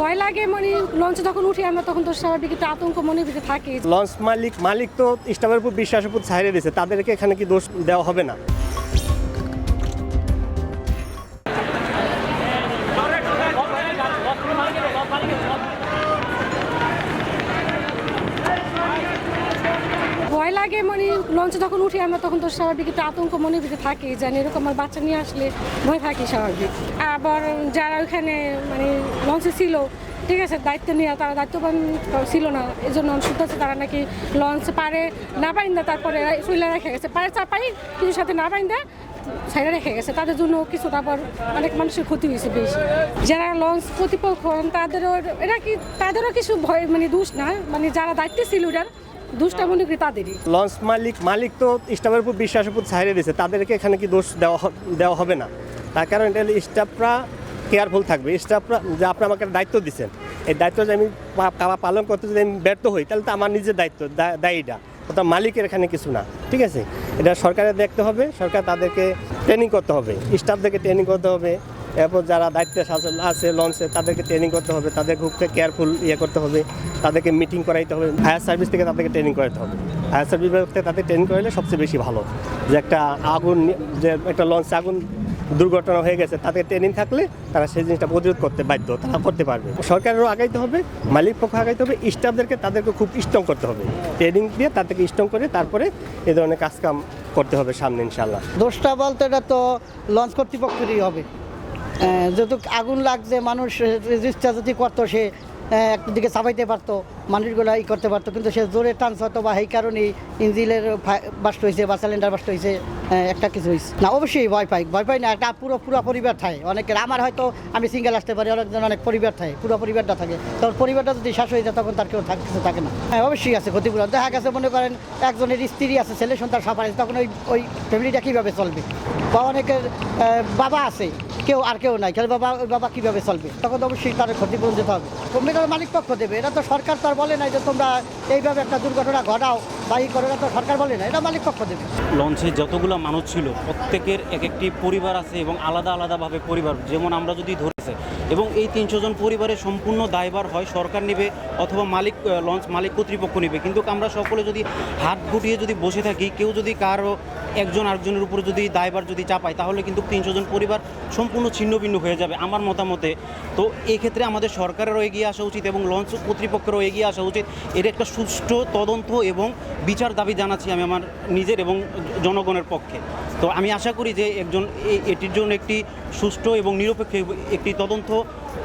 ভয় লাগে মানে লঞ্চে যখন উঠি আমরা, তখন তো স্বাভাবিক একটু আতঙ্ক মনে ভিতরে থাকে। লঞ্চ মালিক মালিক তো স্টাফের উপর বিশ্বাসের উপর ছাড়িয়ে দিয়েছে, তাদেরকে এখানে কি দোষ দেওয়া হবে না? লাগে মানে লঞ্চে যখন উঠি আমরা তখন তো স্বাভাবিক একটা আতঙ্ক মনের ভিতরে থাকে যেন এরকম আমার বাচ্চা নিয়ে আসলে ভয় থাকি স্বাভাবিক। আবার যারা ওখানে মানে লঞ্চে ছিল, ঠিক আছে, দায়িত্ব নিয়ে, তারা দায়িত্ববান ছিল না এই জন্য শুনতেছে তারা নাকি লঞ্চ পারে না পাইন্দা তারপরে চুইলা রেখে গেছে। পারে চাপাই কিছু সাথে না পাইন্দা সাইডে রেখে গেছে। তাদের জন্য কিছুটা আবার অনেক মানুষের ক্ষতি হয়েছে বেশি। যারা লঞ্চ কর্তৃপক্ষ তাদেরও, এরা কি, তাদেরও কিছু ভয় মানে দোষ না। মানে যারা দায়িত্বে ছিল ওটার দোষটা মনে করি লঞ্চ মালিক মালিক তো স্টাফের উপর বিশ্বাসের উপর ছাড়িয়ে দিয়েছে, তাদেরকে এখানে কি দোষ দেওয়া দেওয়া হবে না? তার কারণ এটা স্টাফরা কেয়ারফুল থাকবে, স্টাফরা যে আপনি আমাকে দায়িত্ব দিচ্ছেন, এই দায়িত্ব যে আমি পালন করতে যদি আমি ব্যর্থ হই, তাহলে তো আমার নিজের দায়িত্ব দায়ীটা ওটা মালিকের এখানে কিছু না, ঠিক আছে? এটা সরকারের দেখতে হবে, সরকার তাদেরকে ট্রেনিং করতে হবে, স্টাফদেরকে ট্রেনিং করতে হবে। এরপর যারা দায়িত্বে আছে- আছে লঞ্চে তাদেরকে ট্রেনিং করতে হবে তাদের খুব কেয়ারফুল ইয়ে করতে হবে, তাদেরকে মিটিং করাইতে হবে ফায়ার সার্ভিস থেকে তাদেরকে ট্রেনিং করাতে হবে। ফায়ার সার্ভিস থেকে তাদের ট্রেনিং করাইলে সবচেয়ে বেশি ভালো। যে একটা আগুন, যে একটা লঞ্চে আগুন দুর্ঘটনা হয়ে গেছে, তাদের ট্রেনিং থাকলে তারা সেই জিনিসটা প্রতিরোধ করতে বাধ্য, তারা করতে পারবে। সরকারেরও আগাইতে হবে, মালিক পক্ষ আগাইতে হবে স্টাফদেরকে তাদেরকে খুব স্ট্রং করতে হবে। ট্রেনিং দিয়ে তাদেরকে স্ট্রং করে তারপরে এ ধরনের কাজকাম করতে হবে সামনে ইনশাল্লাহ দোষটা বলতে এটা তো লঞ্চ কর্তৃপক্ষেরই হবে। যেহেতু আগুন লাগছে মানুষ যদি করতো সে একদিকে চাপাইতে পারতো। মানুষগুলো ই করতে পারতো, কিন্তু সে জোরে টান্স হতো বা এই কারণেই ইঞ্জিনের বাস্ট হয়েছে বা সিলিন্ডার বাস্ট হয়েছে একটা কিছু হয়েছে না, অবশ্যই ভয় পাই ভয় পাই না, একটা পুরো পুরো পরিবার থাকে অনেকের, আমার হয়তো আমি সিঙ্গেল আসতে পারি, অনেকজন অনেক পরিবার থাকে পুরো পরিবারটা থাকে। তখন পরিবারটা যদি শ্বাস হয়ে যায়, তখন তার কেউ কিছু থাকে না। হ্যাঁ অবশ্যই আছে ক্ষতিপূরণ। দেখা গেছে, মনে করেন, একজনের স্ত্রী আছে, ছেলে সন্তান সাফার আছে, তখন ওই ওই ফ্যামিলিটা কীভাবে চলবে? বা অনেকের বাবা আছে, কেউ আর কেউ নাই কেউ বাবা বাবা কীভাবে চলবে? তখন অবশ্যই তার ক্ষতিপূরণ দিতে হবে। মালিক পক্ষ দেবে, এটা তো সরকার তো আর বলে নাই যে তোমরা এইভাবে একটা দুর্ঘটনা ঘটাও বা ই করো তো সরকার বলে না এটা মালিক পক্ষ দেবে। লঞ্চে যতগুলো মানুষ ছিল, প্রত্যেকের এক একটি পরিবার আছে এবং আলাদা আলাদাভাবে পরিবার, যেমন আমরা যদি ধরেছে। এবং এই তিনশো জন পরিবারের সম্পূর্ণ দায়ভার হয়, সরকার নেবে অথবা মালিক লঞ্চ মালিক কর্তৃপক্ষ নেবে। কিন্তু আমরা সকলে যদি হাত গুটিয়ে যদি বসে থাকি, কেউ যদি কারও একজন আরেকজনের উপরে যদি দায়বার যদি চাপায়, তাহলে কিন্তু তিনশো জন পরিবার সম্পূর্ণ ছিন্ন ভিন্ন হয়ে যাবে আমার মতামতে। তো এই ক্ষেত্রে আমাদের সরকারেরও এগিয়ে আসা উচিত এবং লঞ্চ কর্তৃপক্ষেরও এগিয়ে আসা উচিত। এর একটা সুষ্ঠু তদন্ত এবং বিচার দাবি জানাচ্ছি আমি আমার নিজের এবং জনগণের পক্ষে। তো আমি আশা করি যে একজন এটির জন্য একটি সুষ্ঠু এবং নিরপেক্ষ একটি তদন্ত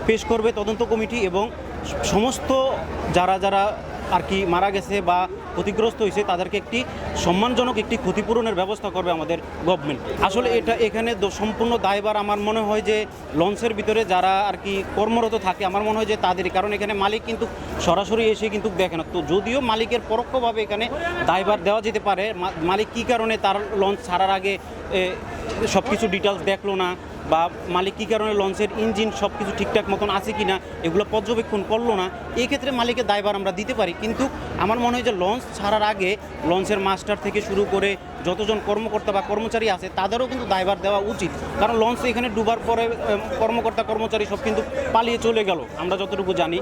পেশ করবে তদন্ত কমিটি এবং সমস্ত যারা যারা আর কি মারা গেছে বা ক্ষতিগ্রস্ত হয়েছে, তাদেরকে একটি সম্মানজনক একটি ক্ষতিপূরণের ব্যবস্থা করবে আমাদের গভর্নমেন্ট আসলে এটা এখানে সম্পূর্ণ দায়বার আমার মনে হয় যে লঞ্চের ভিতরে যারা আর কি কর্মরত থাকে, আমার মনে হয় যে তাদেরই। কারণ এখানে মালিক কিন্তু সরাসরি এসে কিন্তু দেখে না। তো যদিও মালিকের পরোক্ষভাবে এখানে দায়ভার দেওয়া যেতে পারে মালিক কী কারণে তার লঞ্চ ছাড়ার আগে সব কিছু ডিটেলস দেখল না, বা মালিক কী কারণে লঞ্চের ইঞ্জিন সব কিছু ঠিকঠাক মতন আছে কি না এগুলো পর্যবেক্ষণ করল না এই ক্ষেত্রে মালিকের দায়ভার আমরা দিতে পারি। কিন্তু আমার মনে হয় যে লঞ্চ ছাড়ার আগে লঞ্চের মাস্টার থেকে শুরু করে যতজন কর্মকর্তা বা কর্মচারী আছে, তাদেরও কিন্তু দায়ভার দেওয়া উচিত। কারণ লঞ্চ এখানে ডুবার পরে কর্মকর্তা, কর্মচারী সব কিন্তু পালিয়ে চলে গেল, আমরা যতটুকু জানি।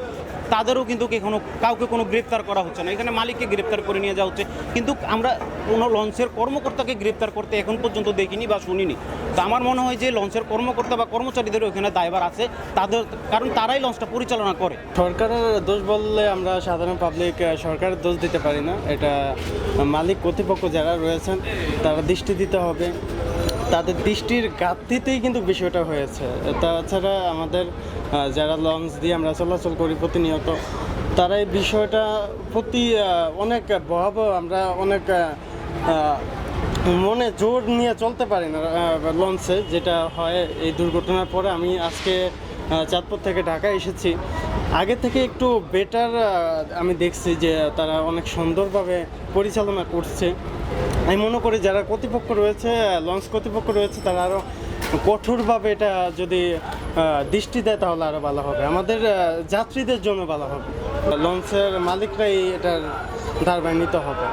তাদেরও কিন্তু এখনও কাউকে কোনো গ্রেপ্তার করা হচ্ছে না। এখানে মালিককে গ্রেপ্তার করে নিয়ে যাওয়া হচ্ছে। কিন্তু আমরা কোনো লঞ্চের কর্মকর্তাকে গ্রেপ্তার করতে এখন পর্যন্ত দেখিনি বা শুনিনি। তো আমার মনে হয় যে লঞ্চের কর্মকর্তা বা কর্মচারীদেরও এখানে দায়ভার আছে। তাদের, কারণ তারাই লঞ্চটা পরিচালনা করে। সরকারের দোষ বললে আমরা সাধারণ পাবলিক সরকারের দোষ দিতে পারি না। এটা মালিক কর্তৃপক্ষ যারা রয়েছেন তারা দৃষ্টি দিতে হবে। তাদের দৃষ্টির ঘাটতিতেই কিন্তু বিষয়টা হয়েছে। তাছাড়া আমাদের যারা লঞ্চ দিয়ে আমরা চলাচল করি প্রতিনিয়ত, তারা এই বিষয়টা প্রতি অনেক ভয়াবহ, আমরা অনেক মনে জোর নিয়ে চলতে পারি না লঞ্চে যেটা হয় এই দুর্ঘটনার পরে। আমি আজকে চাঁদপুর থেকে ঢাকা এসেছি। আগে থেকে একটু বেটার আমি দেখছি যে তারা অনেক সুন্দরভাবে পরিচালনা করছে। আমি মনে করি যারা কর্তৃপক্ষ রয়েছে লঞ্চ কর্তৃপক্ষ রয়েছে, তারা আরও কঠোরভাবে এটা যদি দৃষ্টি দেয়, তাহলে আরও ভালো হবে। আমাদের যাত্রীদের জন্য ভালো হবে। লঞ্চের মালিকরাই এটার দারবাই নিতে হবে।